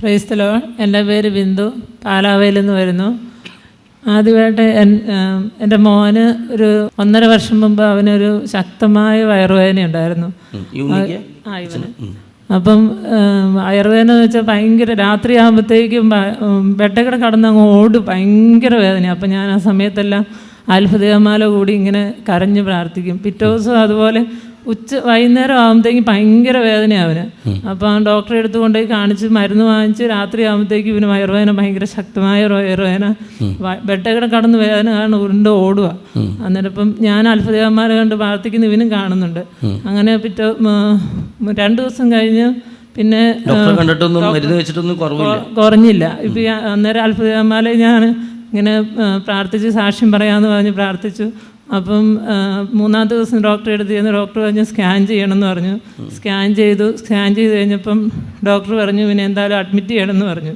പ്രൈസ്തലോ എന്റെ പേര് ബിന്ദു. പാലാവയിൽ നിന്ന് വരുന്നു. ആദ്യമായിട്ട് എന്റെ മോന് ഒരു ഒന്നര വർഷം മുമ്പ് അവനൊരു ശക്തമായ വയറുവേദന ഉണ്ടായിരുന്നു ആ ഇവന്. അപ്പം വയറുവേദന എന്ന് വെച്ചാൽ ഭയങ്കര രാത്രി ആകുമ്പോഴത്തേക്കും ബെട്ടക്കട കടന്ന് അങ്ങ് ഓടും. ഭയങ്കര വേദന അപ്പം ഞാൻ ആ സമയത്തെല്ലാം അത്ഭുതമാല കൂടി ഇങ്ങനെ കരഞ്ഞ് പ്രാർത്ഥിക്കും. പിറ്റേ ദിവസം അതുപോലെ ഉച്ച വൈകുന്നേരം ആകുമ്പോഴത്തേക്കും ഭയങ്കര വേദനയാണ് അവന്. അപ്പം ആ ഡോക്ടറെ എടുത്തു കൊണ്ടുപോയി കാണിച്ച് മരുന്ന് വാങ്ങിച്ച് രാത്രി ആകുമ്പോഴത്തേക്കും ഇവന് വയറുവേദന ഭയങ്കര ശക്തമായ വയറുവേന വയറുവേദന. ബെട്ടക്കട കടന്ന് വേദന കാരണം ഉരുണ്ട് ഓടുക. അന്നേരം ഇപ്പം ഞാൻ അത്ഭുതകന്മാരെ കണ്ട് പ്രാർത്ഥിക്കുന്ന ഇവനും കാണുന്നുണ്ട്. അങ്ങനെ പിറ്റേ രണ്ടു ദിവസം കഴിഞ്ഞ് പിന്നെ കുറഞ്ഞില്ല. ഇപ്പം അന്നേരം അത്ഭുതകന്മാരെ ഞാൻ ഇങ്ങനെ പ്രാർത്ഥിച്ച് സാക്ഷ്യം പറയാമെന്ന് പറഞ്ഞ് പ്രാർത്ഥിച്ചു. അപ്പം മൂന്നാം ദിവസം ഡോക്ടറെ അടുത്ത് ചെന്ന് ഡോക്ടർ പറഞ്ഞു സ്കാൻ ചെയ്യണം എന്ന് പറഞ്ഞു. സ്കാൻ ചെയ്തു സ്കാൻ ചെയ്ത് കഴിഞ്ഞപ്പം ഡോക്ടർ പറഞ്ഞു പിന്നെ എന്തായാലും അഡ്മിറ്റ് ചെയ്യണം എന്ന് പറഞ്ഞു.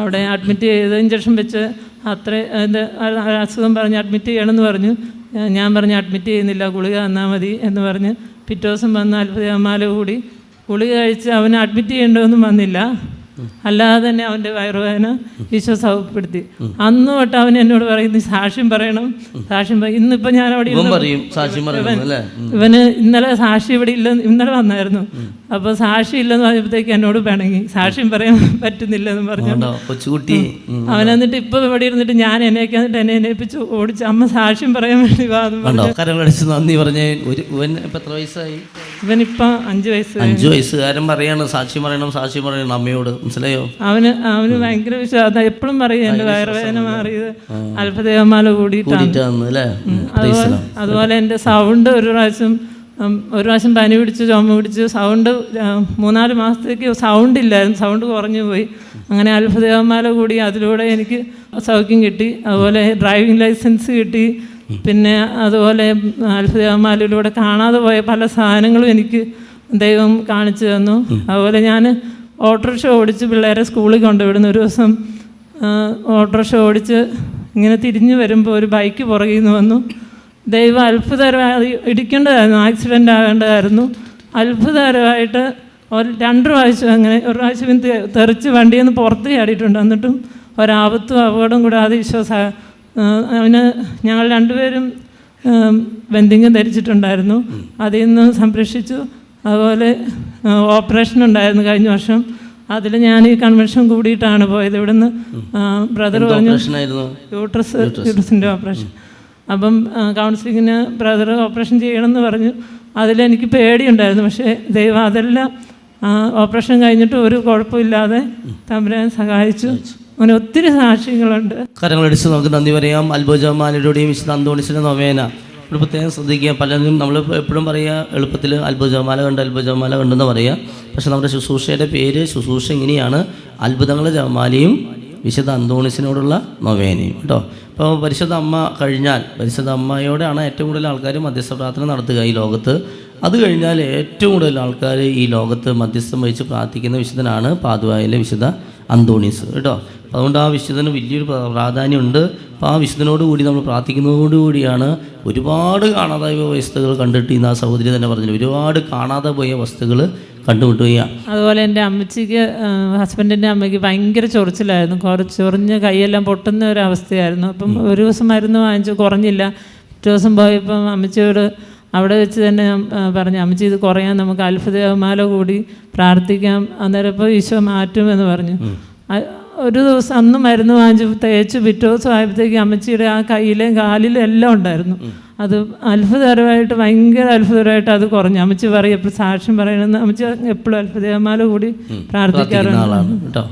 അവിടെ അഡ്മിറ്റ് ചെയ്ത് ഇഞ്ചക്ഷൻ വെച്ച് അത്ര അസുഖം പറഞ്ഞ് അഡ്മിറ്റ് ചെയ്യണം എന്ന് പറഞ്ഞു ഞാൻ പറഞ്ഞു അഡ്മിറ്റ് ചെയ്യുന്നില്ല ഗുളിക തന്നാൽ മതി എന്ന് പറഞ്ഞ് പിറ്റേ ദിവസം വന്ന് അത്ഭുതമാല കൂടി. ഗുളിക കഴിച്ച് അവനെ അഡ്മിറ്റ് ചെയ്യേണ്ടതൊന്നും വന്നില്ല. അല്ലാതെ തന്നെ അവന്റെ വയറുവേദന ഈശോ സൗഖ്യപ്പെടുത്തി അന്ന് തൊട്ട് അവൻ എന്നോട് പറയും "നീ സാക്ഷ്യം പറയണം സാക്ഷ്യം പറയും ഇന്നിപ്പോൾ ഞാൻ അവിടെ. ഇവന് ഇന്നലെ സാക്ഷി ഇവിടെ ഇല്ല ഇന്നലെ വന്നായിരുന്നു. അപ്പോൾ സാക്ഷി ഇല്ലെന്ന് പറഞ്ഞപ്പോഴത്തേക്ക് എന്നോട് പിണങ്ങി. സാക്ഷ്യം പറയാൻ പറ്റുന്നില്ലെന്ന് പറഞ്ഞു. അവൻ എന്നിട്ട് ഇപ്പോൾ ഇവിടെ ഇരുന്നിട്ട് ഞാൻ എന്നെയൊക്കെ എന്നിട്ട് എന്നെ എന്നെപ്പിച്ച് ഓടിച്ച് അമ്മ സാക്ഷ്യം പറയാൻ വേണ്ടി വാ എന്ന് പറഞ്ഞു. ഉണ്ടോ കരങ്ങളടിച്ച് നന്ദി പറഞ്ഞേ ഒരു എത്ര വയസ്സായി? ഇവനിപ്പം അഞ്ച് വയസ്സ് അഞ്ചു വയസ്സുകാരൻ പറയാണ് സാക്ഷ്യം പറയണം സാക്ഷ്യം പറയണം അമ്മയോട് മനസ്സിലായോ? അവന് അവന് ഭയങ്കര വിശ്വാസം എപ്പോഴും പറയും എന്റെ വയറുവേദന മാറിയത് അല്പദേവമാല കൂടിയിട്ടാണ്. കൂടിയിട്ടാന്ന് അല്ലേ. അതുപോലെ അതുപോലെ എന്റെ സൗണ്ട് ഒരു പ്രാവശ്യം ഉം, ഒരു പ്രാവശ്യം പനി പിടിച്ച് ചുമ പിടിച്ച് സൗണ്ട് മൂന്നാൽ മാസത്തേക്ക് സൗണ്ട് ഇല്ലായിരുന്നു സൗണ്ട് കുറഞ്ഞു പോയി. അങ്ങനെ അത്ഭുതമാല കൂടി അതിലൂടെ എനിക്ക് സൗഖ്യം കിട്ടി. അതുപോലെ ഡ്രൈവിംഗ് ലൈസൻസ് കിട്ടി. പിന്നെ അതുപോലെ അത്ഭുതമാലയിലൂടെ കാണാതെ പോയ പല സാധനങ്ങളും എനിക്ക് ദൈവം കാണിച്ചു തന്നു. അതുപോലെ ഞാൻ ഓട്ടോറിക്ഷ ഓടിച്ച് പിള്ളേരെ സ്കൂളിൽ കൊണ്ടുവിടുന്ന. ഒരു ദിവസം ഓട്ടോറിക്ഷ ഓടിച്ച് ഇങ്ങനെ തിരിഞ്ഞു വരുമ്പോൾ ഒരു ബൈക്ക് പുറകിൽ നിന്ന് വന്നു. ദൈവം അത്ഭുതകരമായി ഇടിക്കേണ്ടതായിരുന്നു ആക്സിഡന്റ് ആകേണ്ടതായിരുന്നു അത്ഭുതകരമായിട്ട് ഒരു രണ്ട് പ്രാവശ്യം അങ്ങനെ ഒരു പ്രാവശ്യം തെറിച്ച് വണ്ടിയിൽ നിന്ന് പുറത്ത് ചാടിയിട്ടുണ്ട്. എന്നിട്ടും ഒരാപത്തും അപകടം കൂടാതെ ഈശോ സ ആ, അവന് ഞങ്ങൾ രണ്ടുപേരും ബന്ധിങ്ങം ധരിച്ചിട്ടുണ്ടായിരുന്നു. അതിൽ നിന്ന് സംരക്ഷിച്ചു. അതുപോലെ ഓപ്പറേഷൻ ഉണ്ടായിരുന്നു കഴിഞ്ഞ വർഷം. അതിൽ ഞാൻ ഈ കൺവെൻഷൻ കൂടിയിട്ടാണ് പോയത്. ഇവിടുന്ന് ബ്രദർ പറഞ്ഞു യൂട്രസ് യൂട്രസിന്റെ ഓപ്പറേഷൻ അപ്പം കൗൺസിലിങ്ങിന് ബ്രദർ ഓപ്പറേഷൻ ചെയ്യണമെന്ന് പറഞ്ഞു. അതിലെനിക്ക് പേടിയുണ്ടായിരുന്നു. പക്ഷേ ദൈവം അതെല്ലാം ഓപ്പറേഷൻ കഴിഞ്ഞിട്ട് ഒരു കുഴപ്പമില്ലാതെ തമ്പുരാൻ സഹായിച്ചു. അങ്ങനെ ഒത്തിരി സാക്ഷ്യങ്ങളുണ്ട് കരങ്ങളടിച്ച് നമുക്ക് നന്ദി പറയാം. അത്ഭുതമാലയുടെയും വിശുദ്ധ അന്തോണിസിന്റെ നൊവേന. ഒരു പ്രത്യേകം ശ്രദ്ധിക്കുക. പലരും നമ്മൾ എപ്പോഴും പറയുക എളുപ്പത്തിൽ അത്ഭുതമാല കണ്ട് അത്ഭുതമാല കണ്ടെന്ന് പറയുക പക്ഷേ നമ്മുടെ ശുശ്രൂഷയുടെ പേര് ശുശ്രൂഷ ഇങ്ങനെയാണ്. അത്ഭുതങ്ങളുടെ ജമാലയും വിശുദ്ധ അന്തോണിസിനോടുള്ള നൊവേനയും. കേട്ടോ. അപ്പോൾ പരിശുദ്ധ അമ്മ കഴിഞ്ഞാൽ പരിശുദ്ധ അമ്മയോടെയാണ് ഏറ്റവും കൂടുതൽ ആൾക്കാർ മധ്യസ്ഥ പ്രാർത്ഥന നടത്തുക ഈ ലോകത്ത്. അത് കഴിഞ്ഞാൽ ഏറ്റവും കൂടുതൽ ആൾക്കാർ ഈ ലോകത്ത് മധ്യസ്ഥം വഹിച്ച് പ്രാർത്ഥിക്കുന്ന വിശുദ്ധനാണ് പാതുവായിലെ വിശുദ്ധ അന്തോണീസ്. കേട്ടോ. അതുകൊണ്ട് ആ വിശുദ്ധന് വലിയൊരു പ്രാധാന്യമുണ്ട്. അപ്പോൾ ആ വിശുദ്ധനോട് കൂടി നമ്മൾ പ്രാർത്ഥിക്കുന്നതോടുകൂടിയാണ് ഒരുപാട് കാണാതെ പോയ വസ്തുക്കൾ കണ്ടിട്ട് ഇന്ന് ആ സഹോദരി തന്നെ പറഞ്ഞു ഒരുപാട് കാണാതെ പോയ വസ്തുക്കൾ കണ്ടുമുട്ടുകയാണ് അതുപോലെ എന്റെ അമ്മച്ചിക്ക് ഹസ്ബൻഡിന്റെ അമ്മയ്ക്ക് ഭയങ്കര ചൊറിച്ചിലായിരുന്നു. കുറച്ച് ചൊറിഞ്ഞ് കൈയെല്ലാം പൊട്ടുന്ന ഒരു അവസ്ഥയായിരുന്നു. അപ്പം ഒരു ദിവസം മരുന്ന് വാങ്ങിച്ചു കുറഞ്ഞില്ല. ഒരു ദിവസം പോയപ്പം അമ്മച്ചിയോട് അവിടെ വെച്ച് തന്നെ ഞാൻ പറഞ്ഞു അമ്മച്ചി ഇത് കുറയാൻ നമുക്ക് അത്ഭുതമാല കൂടി പ്രാർത്ഥിക്കാം. അന്നേരം ഇപ്പോൾ ഈശോ മാറ്റുമെന്ന് പറഞ്ഞു. ഒരു ദിവസം അന്ന് മരുന്ന് വാങ്ങിച്ച് തേച്ച് പിറ്റേ ദിവസം ആയപ്പോഴത്തേക്ക് അമ്മച്ചിയുടെ ആ കയ്യിലെയും കാലിലും എല്ലാം ഉണ്ടായിരുന്നു. അത് അത്ഭുതകരമായിട്ട് ഭയങ്കര അത്ഭുതകരമായിട്ട് അത് കുറഞ്ഞു. അമ്മച്ചി പറയും എപ്പോഴും സാക്ഷ്യം പറയണമെന്ന് അമ്മച്ചി എപ്പോഴും അത്ഭുതമാല കൂടി പ്രാർത്ഥിക്കാറുണ്ട്. കേട്ടോ.